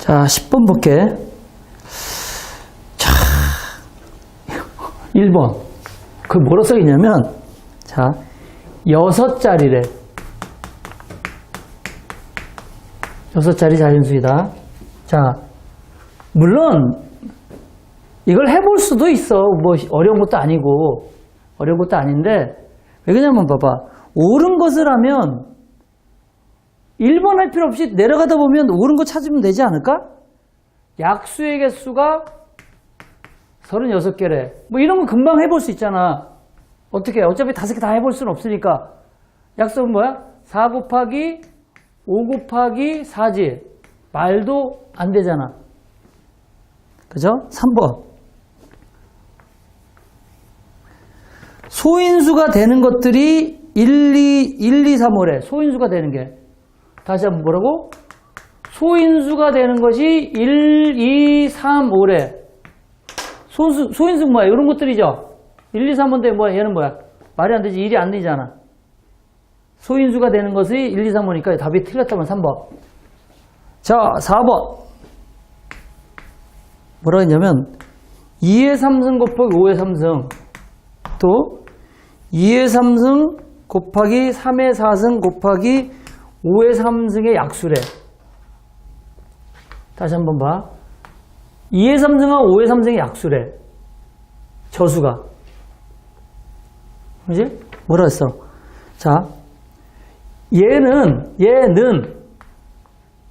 자, 10번 볼게. 자, 1번. 그 뭐로 써 있냐면, 자, 여섯 자리래. 여섯 자리 자연수이다. 자, 물론, 이걸 해볼 수도 있어. 뭐, 어려운 것도 아니고, 어려운 것도 아닌데, 왜 그러냐면 봐봐. 옳은 것을 하면, 1번 할 필요 없이 내려가다 보면 옳은 거 찾으면 되지 않을까? 약수의 개수가 36개래. 뭐 이런 거 금방 해볼 수 있잖아. 어떻게? 어차피 다섯 개 다 해볼 수는 없으니까. 약수는 뭐야? 4 곱하기 5 곱하기 4지. 말도 안 되잖아. 그죠? 3번. 소인수가 되는 것들이 1, 2, 1, 2, 3, 5래. 소인수가 되는 게. 다시 한번 뭐라고? 소인수가 되는 것이 1, 2, 3, 5래. 소수, 소인수 뭐야? 이런 것들이죠? 1, 2, 3인데 뭐야? 얘는 뭐야? 말이 안 되지. 1이 안 되잖아. 소인수가 되는 것이 1, 2, 3, 5니까 답이 틀렸다면 3번. 자, 4번. 뭐라 했냐면 2의 3승 곱하기 5의 3승 또 2의 3승 곱하기 3의 4승 곱하기 5의 3승의 약수래. 다시 한번 봐. 2의 3승하고 5의 3승의 약수래. 저수가. 그지? 뭐라 했어? 자, 얘는, 얘는,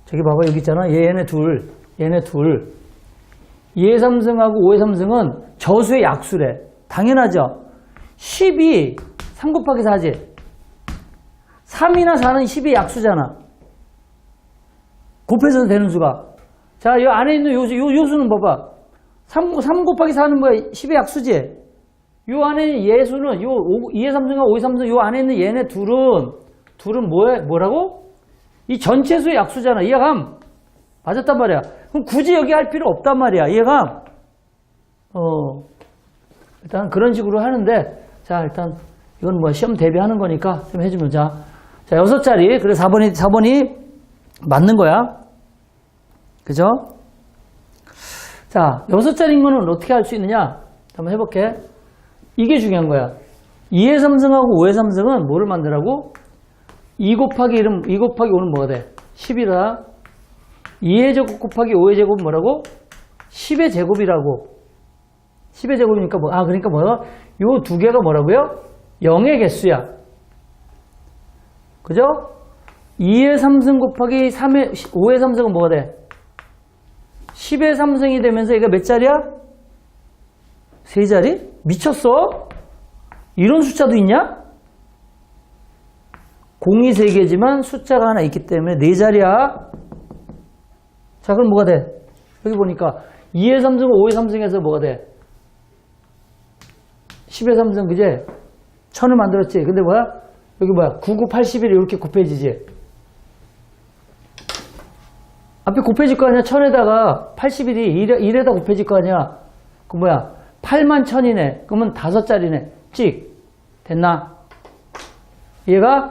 저기 봐봐, 여기 있잖아. 얘네 둘, 얘네 둘. 2의 3승하고 5의 3승은 저수의 약수래. 당연하죠? 10이 3 곱하기 4지. 3이나 4는 10의 약수잖아. 곱해서 되는 수가. 자, 이 안에 있는 요수, 요, 요 수는 봐봐. 3, 3 곱하기 4는 뭐야? 10의 약수지? 요 안에 있는 예수는, 요 5, 2의 3승과 5의 3승, 요 안에 있는 얘네 둘은, 둘은 뭐야, 뭐라고? 이 전체 수의 약수잖아. 이해감? 맞았단 말이야. 그럼 굳이 여기 할 필요 없단 말이야. 이해감? 어, 일단 그런 식으로 하는데, 자, 일단, 이건 뭐 시험 대비하는 거니까 좀 해주면, 자. 자, 여섯 자리. 그래서 4번이, 4번이 맞는 거야. 그죠? 자, 여섯 자리인 거는 어떻게 할수 있느냐? 한번 해볼게. 이게 중요한 거야. 2의 3승하고 5의 3승은 뭐를 만들라고? 2 곱하기 1은, 2 곱하기 5는 뭐가 돼? 10이라. 2의 제곱 곱하기 5의 제곱은 뭐라고? 10의 제곱이라고. 10의 제곱이니까 뭐, 아, 그러니까 뭐야? 요 두 개가 뭐라고요? 0의 개수야. 그죠? 2의 3승 곱하기 3의, 5의 3승은 뭐가 돼? 10의 3승이 되면서 얘가 몇 자리야? 세 자리? 미쳤어? 이런 숫자도 있냐? 공이 세 개지만 숫자가 하나 있기 때문에 네 자리야. 자, 그럼 뭐가 돼? 여기 보니까 2의 3승, 5의 3승에서 뭐가 돼? 10의 3승, 그제? 천을 만들었지. 근데 뭐야? 여기 뭐야? 9, 9, 81이 이렇게 곱해지지. 앞에 곱해질 거 아니야? 천에다가 81이 1에, 1에 다 곱해질 거 아니야? 그 뭐야? 8만 천이네. 그러면 다섯 자리네. 찍. 됐나? 얘가